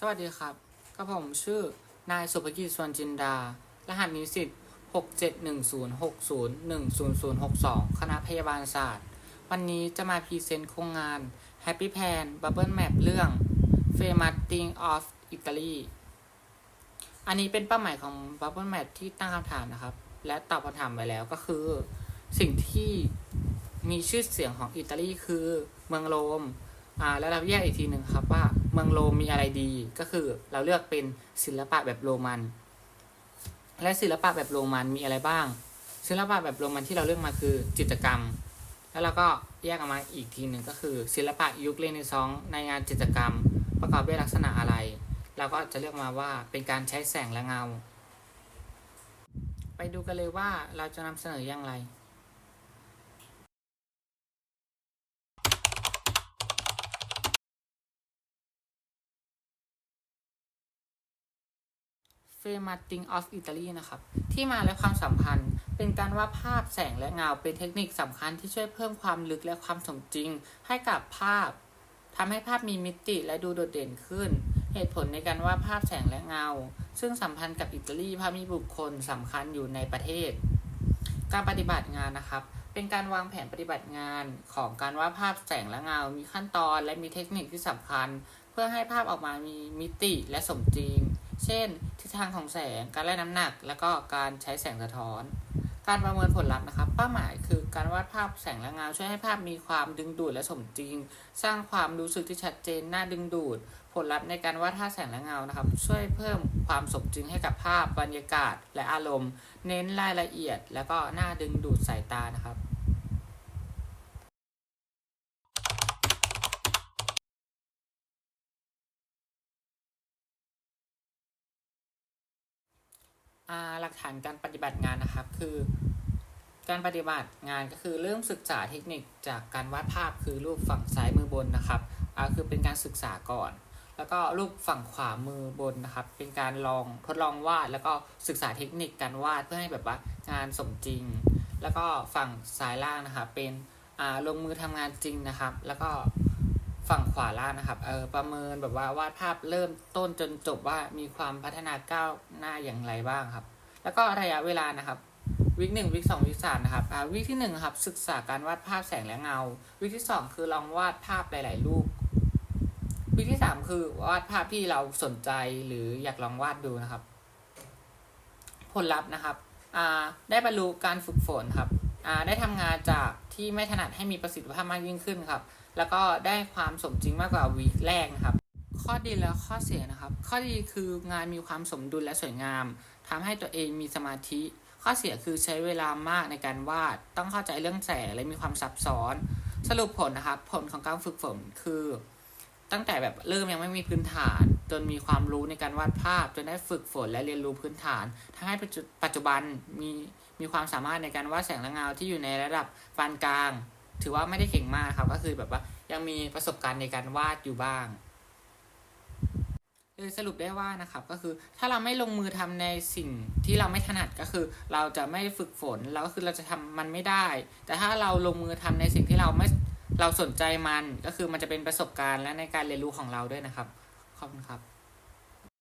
สวัสดีครับก็ผมชื่อนายสุภกิจสวนจินดา รหัสนิสิต6710601062 คณะพยาบาลศาสตร์ วันนี้จะมาพรีเซนต์โครงงาน Happy Plan Bubble Map เรื่อง f a m a t i n g of Italy อันนี้เป็นเป้าหมายของ Bubble Map ที่ตั้งคำถามนะครับ และตอบคำถามไปแล้วก็คือ สิ่งที่มีชื่อเสียงของอิตาลีคือเมืองโรม อ่าแล้วเราแยกอีกทีหนึ่งครับว่าเมืองโรมมีอะไรดี ก็คือเราเลือกเป็นศิลปะแบบโรมัน และศิลปะแบบโรมันมีอะไรบ้าง ศิลปะแบบโรมันที่เราเลือกมาคือจิตรกรรม แล้วเราก็แยกออกมาอีกทีหนึ่งก็คือ ศิลปะยุคเรเนซองส์ในงานจิตรกรรม ประกอบด้วยลักษณะอะไร เราก็จะเลือกมาว่าเป็นการใช้แสงและเงา ไปดูกันเลยว่าเราจะนำเสนออย่างไร ฟมาติงออฟอิตาลีนะครับ ที่มาและความสัมพันธ์ เป็นการวาดภาพแสงและเงาเป็นเทคนิคสำคัญที่ช่วยเพิ่มความลึกและความสมจริง ให้กับภาพทำให้ภาพมีมิติและดูโดดเด่นขึ้น เหตุผลในการวาดภาพแสงและเงา ซึ่งสัมพันธ์กับอิตาลีเพราะมีบุคคลสำคัญอยู่ในประเทศ การปฏิบัติงานนะครับ เป็นการวางแผนปฏิบัติงานของการวาดภาพแสงและเงา มีขั้นตอนและมีเทคนิคที่สำคัญ เพื่อให้ภาพออกมามีมิติและสมจริง เช่น ทิศทางของแสง การไล่น้ำหนัก แล้วก็การใช้แสงสะท้อน การประเมินผลลัพธ์นะครับ เป้าหมายคือการวาดภาพแสงและเงาช่วยให้ภาพมีความดึงดูดและสมจริง สร้างความรู้สึกที่ชัดเจนน่าดึงดูด ผลลัพธ์ในการวาดภาพแสงและเงานะครับ ช่วยเพิ่มความสมจริงให้กับภาพบรรยากาศและอารมณ์ เน้นรายละเอียด แล้วก็น่าดึงดูดสายตานะครับ หลักฐานการปฏิบัติงานนะครับคือการปฏิบัติงานก็คือเริ่มศึกษาเทคนิคจากการวาดภาพคือรูปฝั่งซ้ายมือบนนะครับอ่าคือเป็นการศึกษาก่อน แล้วก็รูปฝั่งขวามือบนนะครับ เป็นการลองทดลองวาด แล้วก็ศึกษาเทคนิคการวาดเพื่อให้แบบว่างานสมจริง แล้วก็ฝั่งซ้ายล่างนะครับเป็นอ่าลงมือทำงานจริงนะครับ แล้วก็ ฝั่งขวาล่างนะครับ เออประเมินแบบว่าวาดภาพเริ่มต้นจนจบว่ามีความพัฒนาก้าวหน้าอย่างไรบ้างครับ แล้วก็ระยะเวลานะครับวิกหนึ่งวิกสองวิกสามนะครับอ่าวิกที่หนึ่งครับศึกษาการวาดภาพแสงและเงา วิกที่สองคือลองวาดภาพหลาย ๆ รูป วิกที่สามคือวาดภาพที่เราสนใจหรืออยากลองวาดดูนะครับ ผลลัพธ์นะครับอ่าได้บรรลุการฝึกฝนครับอ่าได้ทำงานจากที่ไม่ถนัดให้มีประสิทธิภาพมากยิ่งขึ้นครับ แล้วก็ได้ความสมจริงมากกว่าวีคแรกนะครับ ข้อดีและข้อเสียนะครับ ข้อดีคืองานมีความสมดุลและสวยงามทำให้ตัวเองมีสมาธิ ข้อเสียคือใช้เวลามากในการวาด ต้องเข้าใจเรื่องแสงและมีความซับซ้อน สรุปผลนะครับ ผลของการฝึกฝนคือ ตั้งแต่แบบเริ่มยังไม่มีพื้นฐาน จนมีความรู้ในการวาดภาพ จนได้ฝึกฝนและเรียนรู้พื้นฐานทำให้ปัจจุปัจจุบันมีมีความสามารถในการวาดแสงและเงาที่อยู่ในระดับปานกลาง ถือว่าไม่ได้เก่งมากครับ ก็คือแบบว่ายังมีประสบการณ์ในการวาดอยู่บ้างเลยสรุปได้ว่านะครับก็คือถ้าเราไม่ลงมือทำในสิ่งที่เราไม่ถนัดก็คือ เราจะไม่ฝึกฝนแล้วก็คือเราจะทำมันไม่ได้ แต่ถ้าเราลงมือทำในสิ่งที่เราไม่เราสนใจมันก็คือมันจะเป็นประสบการณ์และในการเรียนรู้ของเราด้วยนะครับขอบคุณครับ